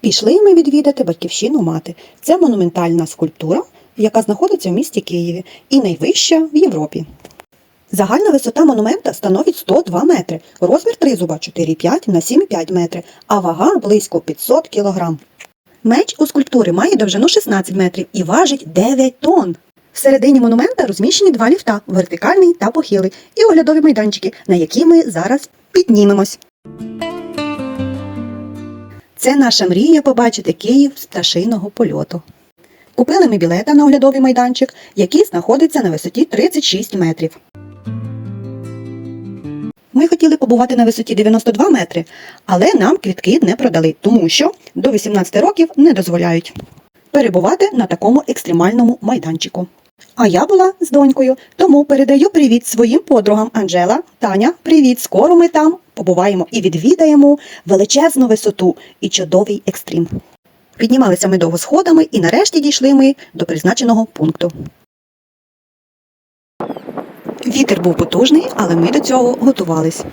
Пішли ми відвідати батьківщину мати. Це монументальна скульптура, яка знаходиться в місті Києві і найвища в Європі. Загальна висота монумента становить 102 метри, розмір тризуба 4,5 на 7,5 метри, а вага близько 500 кілограм. Меч у скульптури має довжину 16 метрів і важить 9 тонн. Всередині монумента розміщені два ліфта вертикальний та похилий, і оглядові майданчики, на які ми зараз піднімемось. Це наша мрія побачити Київ з пташиного польоту. Купили ми білета на оглядовий майданчик, який знаходиться на висоті 36 метрів. Ми хотіли побувати на висоті 92 метри, але нам квітки не продали, тому що до 18 років не дозволяють перебувати на такому екстремальному майданчику. А я була з донькою, тому передаю привіт своїм подругам Анжела, Таня, привіт! Скоро ми там побуваємо і відвідаємо величезну висоту і чудовий екстрім. Піднімалися ми довго сходами і нарешті дійшли ми до призначеного пункту. Вітер був потужний, але ми до цього готувались.